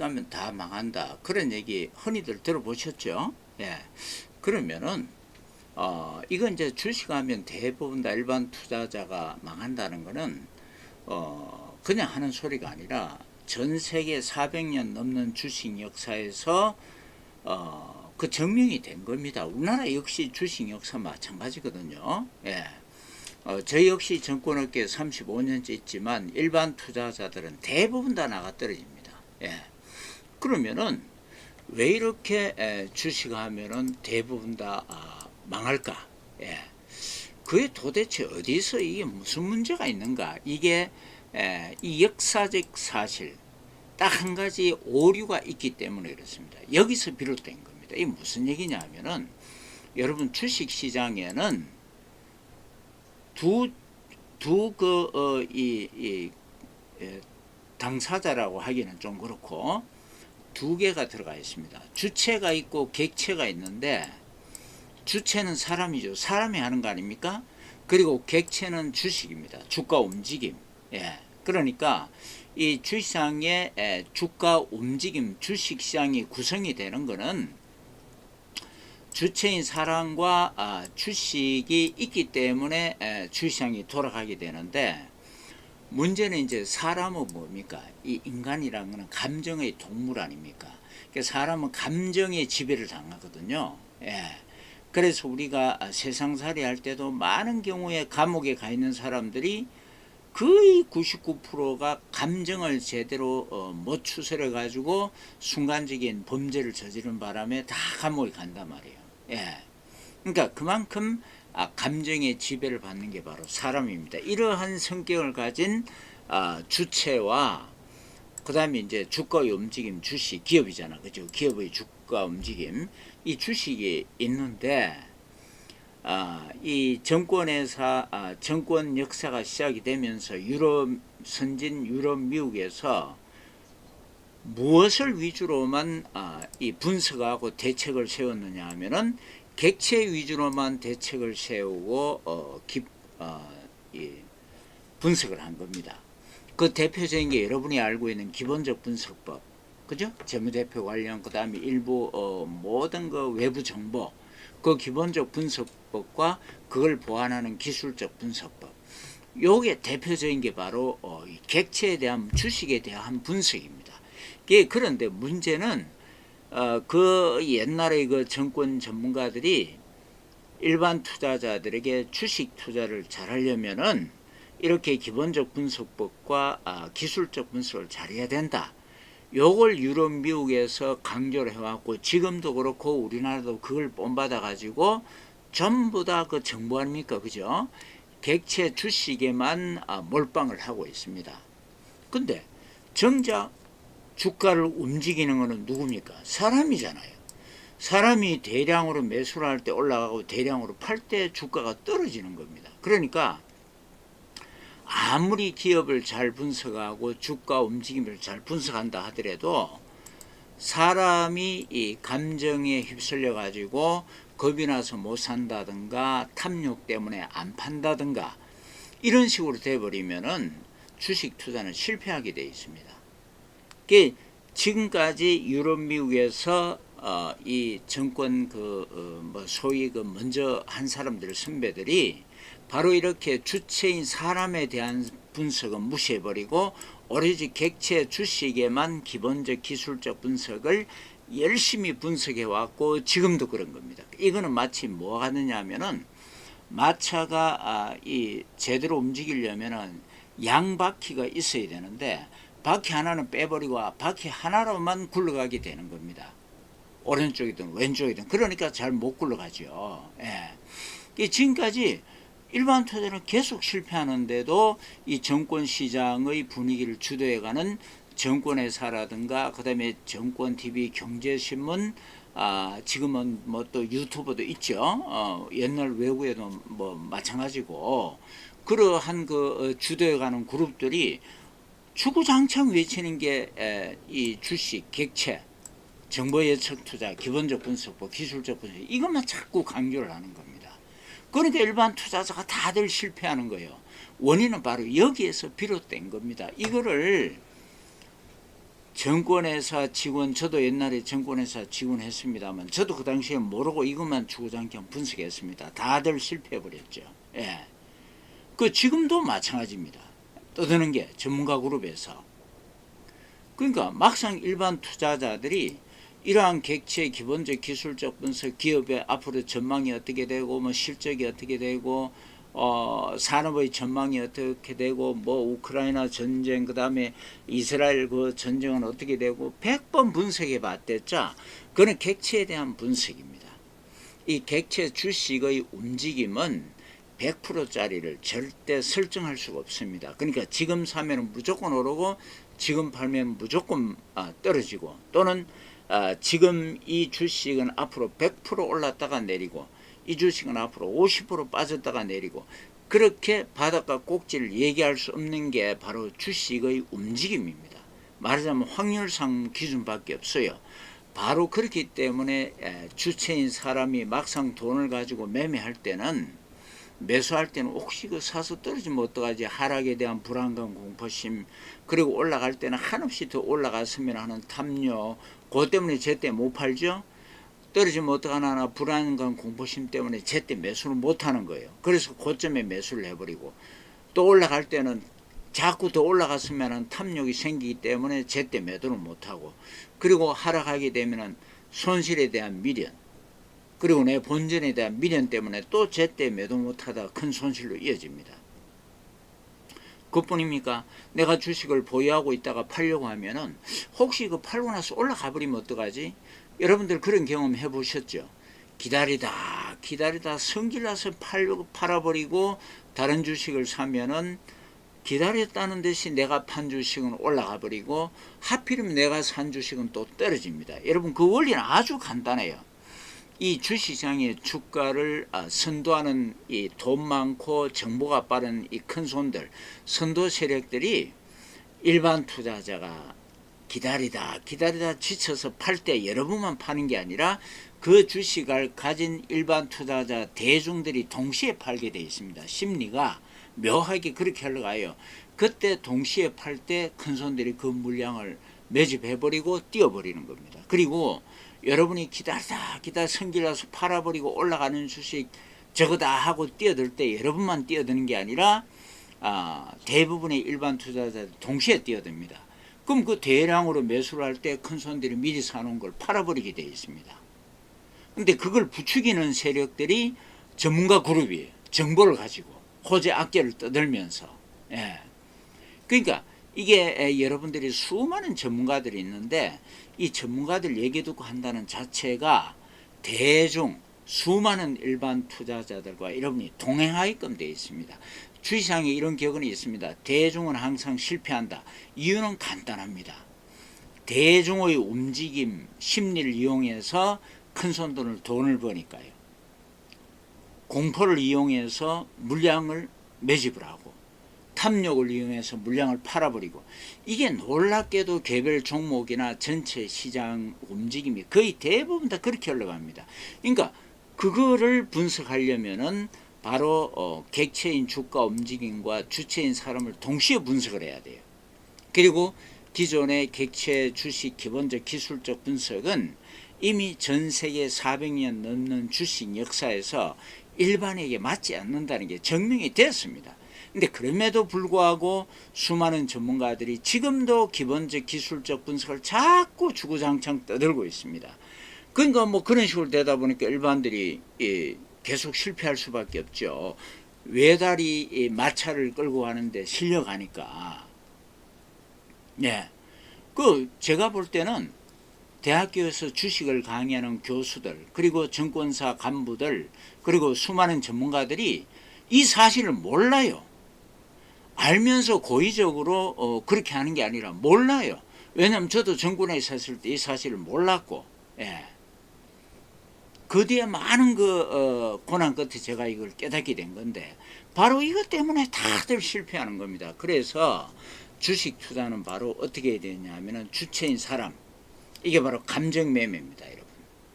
하면 다 망한다. 그런 얘기 흔히들 들어보셨죠? 예. 그러면은, 어, 이건 이제 주식하면 대부분 다 일반 투자자가 망한다는 거는, 어, 그냥 하는 소리가 아니라 전 세계 400년 넘는 주식 역사에서, 어, 그 증명이 된 겁니다. 우리나라 역시 주식 역사 마찬가지거든요. 예. 어, 저 역시 정권업계 35년째 있지만 일반 투자자들은 대부분 다 나가 떨어집니다. 예. 그러면은 왜 이렇게 에, 주식하면은 대부분 다 아, 망할까? 예. 그게 도대체 어디서 이게 무슨 문제가 있는가? 이게 에, 이 역사적 사실 딱 한 가지 오류가 있기 때문에 그렇습니다. 여기서 비롯된 겁니다. 이게 무슨 얘기냐 하면은 여러분 주식 시장에는 두 두그어이이 당사자라고 하기는 좀 그렇고 두 개가 들어가 있습니다. 주체가 있고 객체가 있는데 주체는 사람이죠. 사람이 하는 거 아닙니까? 그리고 객체는 주식입니다. 주가 움직임. 예. 그러니까 이 주시장의 에, 주가 움직임, 주식 시장이 구성이 되는 거는 주체인 사람과 아, 주식이 있기 때문에 에, 주시장이 돌아가게 되는데 문제는 이제 사람은 뭡니까? 이 인간이라는 거는 감정의 동물 아닙니까? 그러니까 사람은 감정의 지배를 당하거든요. 예. 그래서 우리가 세상살이 할 때도 많은 경우에 감옥에 가 있는 사람들이 거의 99%가 감정을 제대로 어, 못 추스려 가지고 순간적인 범죄를 저지른 바람에 다 감옥에 간단 말이에요. 예. 그러니까 그만큼 아, 감정의 지배를 받는 게 바로 사람입니다. 이러한 성격을 가진 아, 주체와 그 다음에 이제 주가의 움직임, 주식, 기업이잖아, 그죠? 기업의 주가 움직임, 이 주식이 있는데 아, 이 정권에서 아, 정권 역사가 시작이 되면서 유럽 선진 유럽 미국에서 무엇을 위주로만 아, 이 분석하고 대책을 세웠느냐 하면은 객체 위주로만 대책을 세우고 어, 기, 어, 이 분석을 한 겁니다. 그 대표적인 게 여러분이 알고 있는 기본적 분석법, 그죠? 재무대표 관련 그 다음에 일부 어, 모든 그 외부 정보, 그 기본적 분석법과 그걸 보완하는 기술적 분석법. 요게 대표적인 게 바로 어, 이 객체에 대한 주식에 대한 분석입니다. 이게 그런데 문제는 어, 그 옛날에 그 정권 전문가들이 일반 투자자들에게 주식 투자를 잘 하려면은 이렇게 기본적 분석법과 아, 기술적 분석을 잘해야 된다. 요걸 유럽 미국에서 강조를 해왔고 지금도 그렇고 우리나라도 그걸 본받아 가지고 전부 다 그 정부 아닙니까 그죠? 객체 주식에만 아, 몰빵을 하고 있습니다. 근데 정작 주가를 움직이는 것은 누굽니까? 사람이잖아요. 사람이 대량으로 매수를 할 때 올라가고 대량으로 팔 때 주가가 떨어지는 겁니다. 그러니까 아무리 기업을 잘 분석하고 주가 움직임을 잘 분석한다 하더라도 사람이 이 감정에 휩쓸려 가지고 겁이 나서 못 산다든가 탐욕 때문에 안 판다든가 이런 식으로 돼버리면은 주식 투자는 실패하게 돼 있습니다. 그 지금까지 유럽 미국에서 어, 이 정권 그 어, 뭐 소위 그 먼저 한 사람들 선배들이 바로 이렇게 주체인 사람에 대한 분석은 무시해버리고 오로지 객체 주식에만 기본적 기술적 분석을 열심히 분석해 왔고 지금도 그런 겁니다. 이거는 마치 뭐 하느냐 하면은 마차가 아, 이 제대로 움직이려면은 양바퀴가 있어야 되는데 바퀴 하나는 빼버리고 바퀴 하나로만 굴러가게 되는 겁니다. 오른쪽이든 왼쪽이든 그러니까 잘 못 굴러가죠. 예. 지금까지 일반 투자는 계속 실패하는데도 이 정권 시장의 분위기를 주도해가는 정권회사라든가 그다음에 정권 TV 경제신문 아 지금은 뭐 또 유튜버도 있죠. 어, 옛날 외국에도 뭐 마찬가지고 그러한 그 어, 주도해가는 그룹들이 주구장창 외치는 게 이 주식 객체 정보 예측 투자 기본적 분석법 기술적 분석 이것만 자꾸 강조를 하는 겁니다. 그러니까 일반 투자자가 다들 실패하는 거예요. 원인은 바로 여기에서 비롯된 겁니다. 이거를 정권회사 직원 저도 옛날에 정권회사 직원 했습니다만 저도 그 당시에 모르고 이것만 주구장창 분석했습니다. 다들 실패해 버렸죠. 예. 그 지금도 마찬가지입니다. 떠드는 게 전문가 그룹에서 그러니까 막상 일반 투자자들이 이러한 객체의 기본적 기술적 분석, 기업의 앞으로 전망이 어떻게 되고, 뭐 실적이 어떻게 되고, 어, 산업의 전망이 어떻게 되고, 뭐 우크라이나 전쟁, 그 다음에 이스라엘 그 전쟁은 어떻게 되고, 100번 분석해 봤댔죠. 그는 객체에 대한 분석입니다. 이 객체 주식의 움직임은 100%짜리를 절대 설정할 수가 없습니다. 그러니까 지금 사면 무조건 오르고 지금 팔면 무조건 아, 떨어지고 또는 아, 지금 이 주식은 앞으로 100% 올랐다가 내리고 이 주식은 앞으로 50% 빠졌다가 내리고 그렇게 바닷가 꼭지를 얘기할 수 없는 게 바로 주식의 움직임입니다. 말하자면 확률상 기준밖에 없어요. 바로 그렇기 때문에 에, 주체인 사람이 막상 돈을 가지고 매매할 때는 매수할 때는 혹시 그 사서 떨어지면 어떡하지? 하락에 대한 불안감 공포심 그리고 올라갈 때는 한없이 더 올라갔으면 하는 탐욕 그것 때문에 제때 못 팔죠? 떨어지면 어떡하나 하나 불안감 공포심 때문에 제때 매수를 못 하는 거예요. 그래서 고점에 매수를 해버리고 또 올라갈 때는 자꾸 더 올라갔으면 하는 탐욕이 생기기 때문에 제때 매도를 못하고 그리고 하락하게 되면은 손실에 대한 미련 그리고 내 본전에 대한 미련 때문에 또 제때 매도 못하다 큰 손실로 이어집니다. 그뿐입니까? 내가 주식을 보유하고 있다가 팔려고 하면은 혹시 그 팔고 나서 올라가 버리면 어떡하지? 여러분들 그런 경험 해보셨죠? 기다리다 기다리다 성질나서 팔려고 팔아버리고 다른 주식을 사면은 기다렸다는 듯이 내가 판 주식은 올라가 버리고 하필이면 내가 산 주식은 또 떨어집니다. 여러분 그 원리는 아주 간단해요. 이 주시장의 주가를 아, 선도하는 이 돈 많고 정보가 빠른 이 큰 손들 선도 세력들이 일반 투자자가 기다리다 기다리다 지쳐서 팔 때 여러분만 파는 게 아니라 그 주식을 가진 일반 투자자 대중들이 동시에 팔게 되어 있습니다. 심리가 묘하게 그렇게 흘러가요. 그때 동시에 팔 때 큰 손들이 그 물량을 매집해버리고 띄어버리는 겁니다. 그리고 여러분이 기다리다 기다 성질나서 팔아버리고 올라가는 주식 저거다 하고 뛰어들 때 여러분만 뛰어드는 게 아니라 아, 대부분의 일반 투자자들 동시에 뛰어듭니다. 그럼 그 대량으로 매수를 할 때 큰 손들이 미리 사놓은 걸 팔아버리게 되어 있습니다. 근데 그걸 부추기는 세력들이 전문가 그룹이에요. 정보를 가지고 호재 악재를 떠들면서 예. 그러니까 이게 에, 여러분들이 수많은 전문가들이 있는데 이 전문가들 얘기 듣고 한다는 자체가 대중 수많은 일반 투자자들과 여러분이 동행하게끔 되어 있습니다. 주시장에 이런 격언이 있습니다. 대중은 항상 실패한다. 이유는 간단합니다. 대중의 움직임, 심리를 이용해서 큰 손돈을 돈을 버니까요. 공포를 이용해서 물량을 매집을 하고 탐욕을 이용해서 물량을 팔아버리고 이게 놀랍게도 개별 종목이나 전체 시장 움직임이 거의 대부분 다 그렇게 흘러갑니다. 그러니까 그거를 분석하려면은 바로 어, 객체인 주가 움직임과 주체인 사람을 동시에 분석을 해야 돼요. 그리고 기존의 객체 주식 기본적 기술적 분석은 이미 전 세계 400년 넘는 주식 역사에서 일반에게 맞지 않는다는 게 증명이 됐습니다. 근데 그럼에도 불구하고 수많은 전문가들이 지금도 기본적 기술적 분석을 자꾸 주구장창 떠들고 있습니다. 그러니까 뭐 그런 식으로 되다 보니까 일반들이 예, 계속 실패할 수밖에 없죠. 외다리 이 마차를 끌고 가는데 실려가니까. 예. 그 제가 볼 때는 대학교에서 주식을 강의하는 교수들 그리고 정권사 간부들 그리고 수많은 전문가들이 이 사실을 몰라요. 알면서 고의적으로 어, 그렇게 하는 게 아니라 몰라요. 왜냐하면 저도 정권에 있었을 때 이 사실을 몰랐고, 예. 그 뒤에 많은 그 어, 고난 끝에 제가 이걸 깨닫게 된 건데 바로 이것 때문에 다들 실패하는 겁니다. 그래서 주식 투자는 바로 어떻게 해야 되냐면은 주체인 사람 이게 바로 감정 매매입니다, 여러분.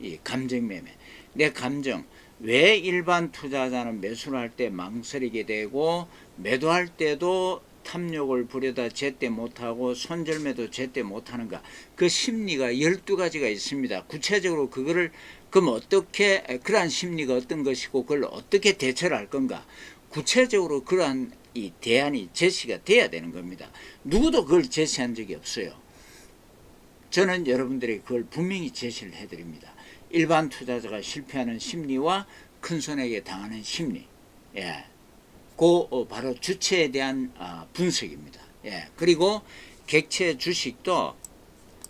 이 감정 매매. 내 감정. 왜 일반 투자자는 매수를 할 때 망설이게 되고 매도할 때도 탐욕을 부려다 제때 못하고 손절매도 제때 못하는가 그 심리가 12가지가 있습니다. 구체적으로 그거를 그럼 어떻게 그러한 심리가 어떤 것이고 그걸 어떻게 대처를 할 건가 구체적으로 그러한 이 대안이 제시가 돼야 되는 겁니다. 누구도 그걸 제시한 적이 없어요. 저는 여러분들에게 그걸 분명히 제시를 해드립니다. 일반 투자자가 실패하는 심리와 큰 손해에 당하는 심리, 예, 그 어, 바로 주체에 대한 아, 분석입니다. 예, 그리고 객체 주식도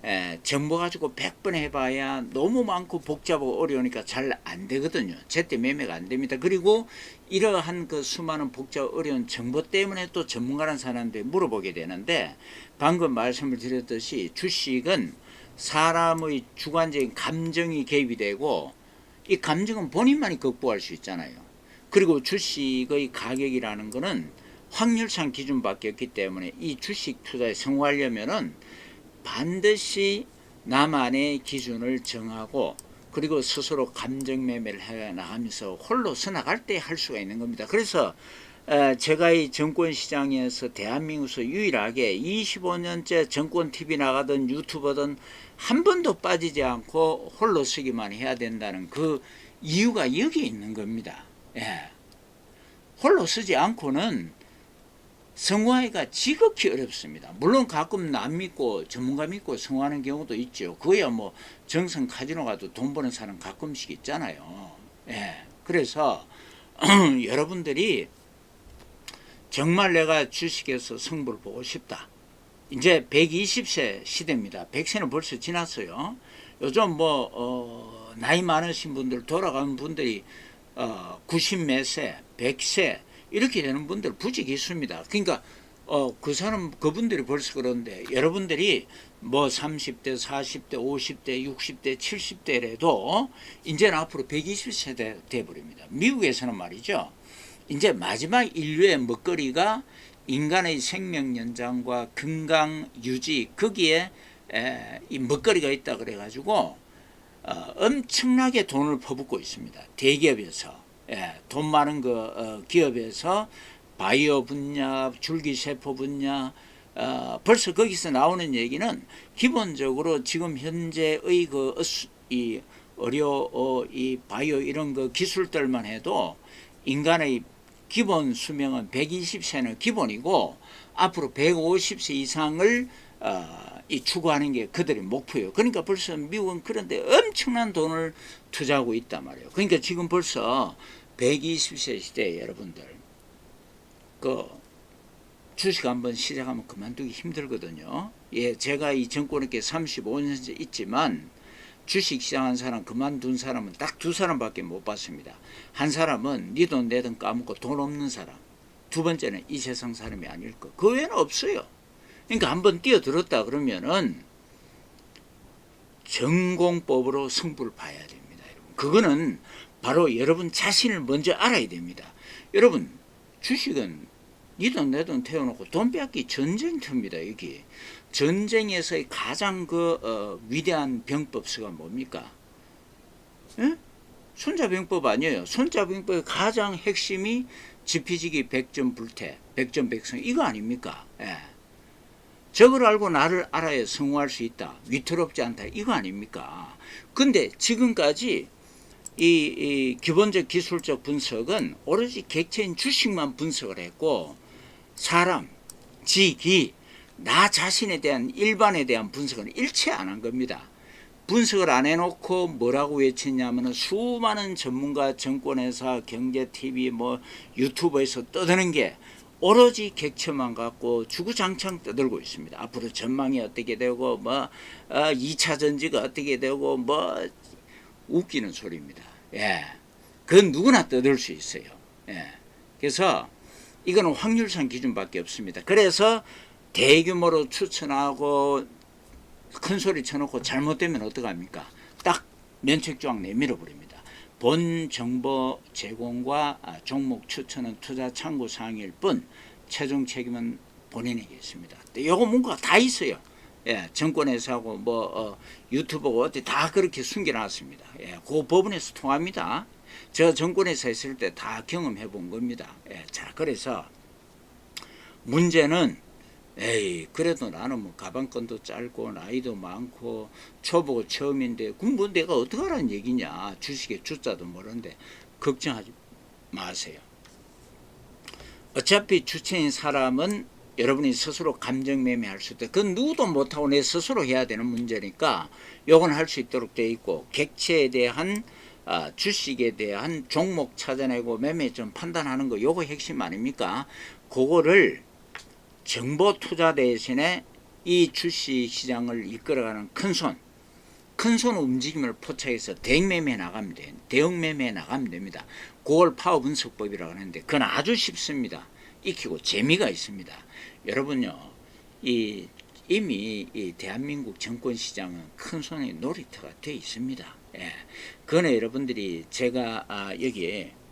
예, 정보 가지고 100번 해봐야 너무 많고 복잡하고 어려우니까 잘 안 되거든요. 제때 매매가 안 됩니다. 그리고 이러한 그 수많은 복잡 어려운 정보 때문에 또 전문가라는 사람들이 물어보게 되는데 방금 말씀을 드렸듯이 주식은 사람의 주관적인 감정이 개입이 되고 이 감정은 본인만이 극복할 수 있잖아요. 그리고 주식의 가격이라는 거는 확률상 기준밖에 없기 때문에 이 주식 투자에 성공하려면은 반드시 나만의 기준을 정하고 그리고 스스로 감정 매매를 해 나가면서 홀로 서나갈 때 할 수가 있는 겁니다. 그래서 어, 제가 이 정권 시장에서 대한민국에서 유일하게 25년째 정권 TV 나가던 유튜버든 한 번도 빠지지 않고 홀로 서기만 해야 된다는 그 이유가 여기 있는 겁니다. 예. 홀로 서지 않고는 성공하기가 지극히 어렵습니다. 물론 가끔 남 믿고 전문가 믿고 성공하는 경우도 있죠. 그야 뭐 정성 카지노 가도 돈 버는 사람 가끔씩 있잖아요. 예. 그래서 여러분들이 정말 내가 주식에서 승부를 보고 싶다. 이제 120세 시대입니다. 100세는 벌써 지났어요. 요즘 뭐 어, 나이 많으신 분들 돌아가는 분들이 어, 90몇 세, 100세 이렇게 되는 분들 부직 있습니다. 그러니까 어, 그 사람 그분들이 벌써 그런데 여러분들이 뭐 30대, 40대, 50대, 60대, 70대래도 이제는 앞으로 120세대 돼 버립니다. 미국에서는 말이죠. 이제 마지막 인류의 먹거리가 인간의 생명 연장과 건강 유지 거기에 에, 이 먹거리가 있다 그래 가지고 어, 엄청나게 돈을 퍼붓고 있습니다. 대기업에서 예, 돈 많은 그 어, 기업에서 바이오 분야, 줄기세포 분야 어, 벌써 거기서 나오는 얘기는 기본적으로 지금 현재의 그 이 의료 어, 이 바이오 이런 그 기술들만 해도 인간의 기본 수명은 120세는 기본이고 앞으로 150세 이상을 어, 이 추구하는 게 그들의 목표예요. 그러니까 벌써 미국은 그런데 엄청난 돈을 투자하고 있단 말이에요. 그러니까 지금 벌써 120세 시대에 여러분들 그 주식 한번 시작하면 그만두기 힘들거든요. 예, 제가 이 정권에 35년째 있지만 주식 시작한 사람 그만둔 사람은 딱 두 사람밖에 못 봤습니다. 한 사람은 네돈 까먹고 돈 없는 사람. 두 번째는 이 세상 사람이 아닐 거. 그 외에는 없어요. 그러니까 한번 뛰어들었다 그러면은 전공법으로 승부를 봐야 됩니다. 그거는 바로 여러분 자신을 먼저 알아야 됩니다. 여러분 주식은 니돈 내 돈 태워놓고 돈 빼앗기 전쟁터입니다. 여기 전쟁에서의 가장 그 어, 위대한 병법수가 뭡니까? 예? 손자병법 아니에요. 손자병법의 가장 핵심이 지피지기 백전 불태, 백전 백성 이거 아닙니까? 예. 저걸 알고 나를 알아야 성공할 수 있다. 위태롭지 않다. 이거 아닙니까? 근데 지금까지 이, 이 기본적 기술적 분석은 오로지 객체인 주식만 분석을 했고 사람, 지기, 나 자신에 대한 일반에 대한 분석은 일체 안 한 겁니다. 분석을 안 해놓고 뭐라고 외쳤냐면은 수많은 전문가, 정권회사, 경제TV, 뭐 유튜브에서 떠드는 게 오로지 객체만 갖고 주구장창 떠들고 있습니다. 앞으로 전망이 어떻게 되고 뭐 어, 2차 전지가 어떻게 되고 뭐 웃기는 소리입니다. 예. 그건 누구나 떠들 수 있어요. 예. 그래서 이거는 확률상 기준밖에 없습니다. 그래서 대규모로 추천하고 큰 소리 쳐놓고 잘못되면 어떡합니까? 딱 면책 조항 내밀어 버립니다. 본 정보 제공과 아, 종목 추천은 투자 참고 사항일 뿐 최종 책임은 본인에게 있습니다. 요거 문구가 다 있어요. 예, 정권에서하고 뭐 어, 유튜브고 어디 다 그렇게 숨겨놨습니다. 예, 그 법원에서 통합니다. 저 정권에서 했을 때 다 경험해 본 겁니다. 예, 자 그래서 문제는 에이 그래도 나는 뭐 가방끈도 짧고 나이도 많고 초보고 처음인데 그럼 뭐 내가 어떻게 하라는 얘기냐 주식의 주자도 모르는데 걱정하지 마세요. 어차피 주체인 사람은 여러분이 스스로 감정 매매할 수 있다. 그건 누구도 못하고 내 스스로 해야 되는 문제니까 요건 할 수 있도록 돼 있고 객체에 대한 아, 주식에 대한 종목 찾아내고 매매 좀 판단하는 거 요거 핵심 아닙니까? 그거를 정보 투자 대신에 이 주식 시장을 이끌어가는 큰 손, 큰손 움직임을 포착해서 대형 매매 나가면 돼. 대형 매매 나가면 됩니다. 그걸 파워 분석법이라고 하는데 그건 아주 쉽습니다. 익히고 재미가 있습니다. 여러분요, 이 이미 이 대한민국 정권 시장은 큰 손의 놀이터가 돼 있습니다. 예. 그거는 여러분들이 제가 아, 여기에 요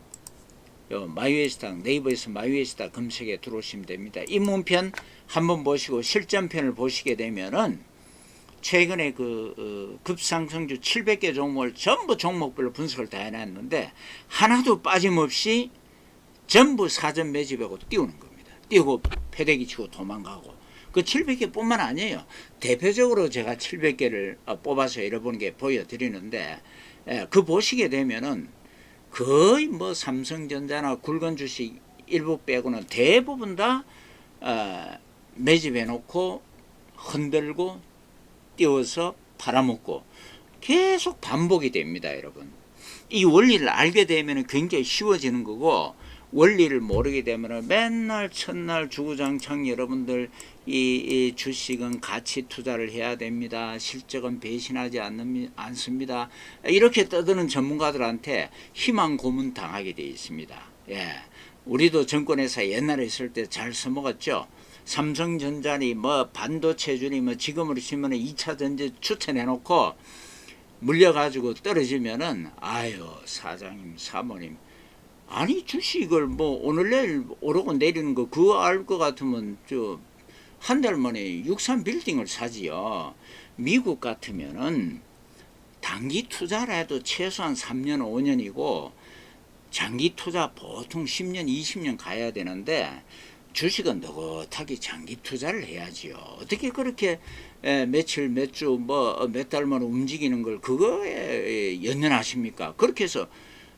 마이웨스타 네이버에서 마이웨스타 검색에 들어오시면 됩니다. 입문편 한번 보시고 실전편을 보시게 되면은 최근에 그 어, 급상승주 700개 종목을 전부 종목별로 분석을 다 해놨는데 하나도 빠짐없이 전부 사전 매집하고 띄우는 겁니다. 띄우고 패대기 치고 도망가고 그 700개 뿐만 아니에요. 대표적으로 제가 700개를 어, 뽑아서 여러분께 게 보여드리는데 예, 그 보시게 되면은 거의 뭐 삼성전자나 굵은 주식 일부 빼고는 대부분 다 어, 매집해 놓고 흔들고 띄워서 팔아먹고 계속 반복이 됩니다, 여러분. 이 원리를 알게 되면 굉장히 쉬워지는 거고 원리를 모르게 되면 맨날 첫날 주구장창 여러분들 이, 이 주식은 가치 투자를 해야 됩니다. 실적은 배신하지 않는, 않습니다. 이렇게 떠드는 전문가들한테 희망 고문 당하게 되어 있습니다. 예. 우리도 정권회사 옛날에 있을 때 잘 써먹었죠. 삼성전자니 뭐 반도체주니 뭐 지금으로 치면 2차 전지 추천해놓고 물려가지고 떨어지면은 아유 사장님 사모님 아니 주식을 뭐 오늘 내일 오르고 내리는 거 그거 알 것 같으면 저 한 달 만에 63 빌딩을 사지요. 미국 같으면은 단기 투자라 해도 최소한 3년 5년이고 장기 투자 보통 10년 20년 가야 되는데 주식은 느긋하게 장기 투자를 해야지요. 어떻게 그렇게 에, 며칠 몇 주 뭐 몇 달만 움직이는 걸 그거에 연연하십니까? 그렇게 해서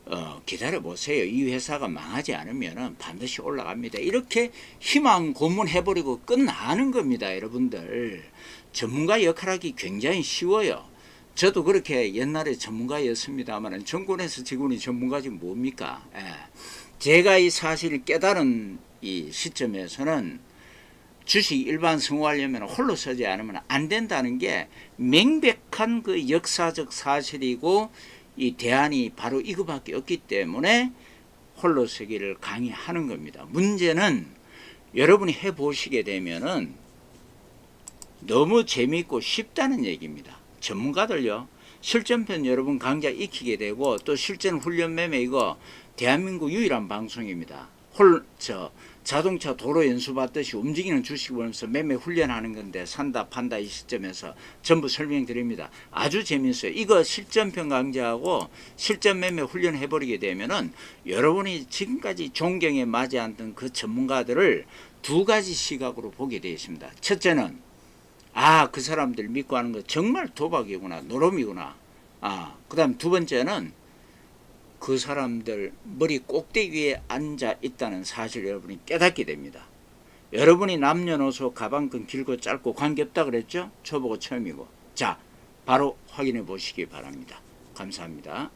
어, 기다려 보세요. 이 회사가 망하지 않으면 반드시 올라갑니다. 이렇게 희망 고문해 버리고 끝나는 겁니다, 여러분들. 전문가 역할하기 굉장히 쉬워요. 저도 그렇게 옛날에 전문가였습니다만 정권에서 지금은 전문가지 뭡니까? 예. 제가 이 사실을 깨달은 이 시점에서는 주식 일반 성공하려면 홀로 서지 않으면 안 된다는 게 명백한 그 역사적 사실이고 이 대안이 바로 이거밖에 없기 때문에 홀로 서기를 강의하는 겁니다. 문제는 여러분이 해 보시게 되면은 너무 재미있고 쉽다는 얘기입니다. 전문가들요. 실전편 여러분 강좌 익히게 되고 또 실전 훈련 매매 이거 대한민국 유일한 방송입니다. 홀, 저, 자동차 도로 연수 받듯이 움직이는 주식 보면서 매매 훈련하는 건데 산다 판다 이 시점에서 전부 설명드립니다. 아주 재밌어요. 이거 실전편 강좌하고 실전 매매 훈련 해버리게 되면은 여러분이 지금까지 존경에 맞지 않던 그 전문가들을 두 가지 시각으로 보게 되어 있습니다. 첫째는 아, 그 사람들 믿고 하는 거 정말 도박이구나, 노름이구나. 아, 그 다음 두 번째는 그 사람들 머리 꼭대기에 앉아 있다는 사실 여러분이 깨닫게 됩니다. 여러분이 남녀노소 가방끈 길고 짧고 관계없다 그랬죠? 초보고 처음이고. 자, 바로 확인해 보시기 바랍니다. 감사합니다.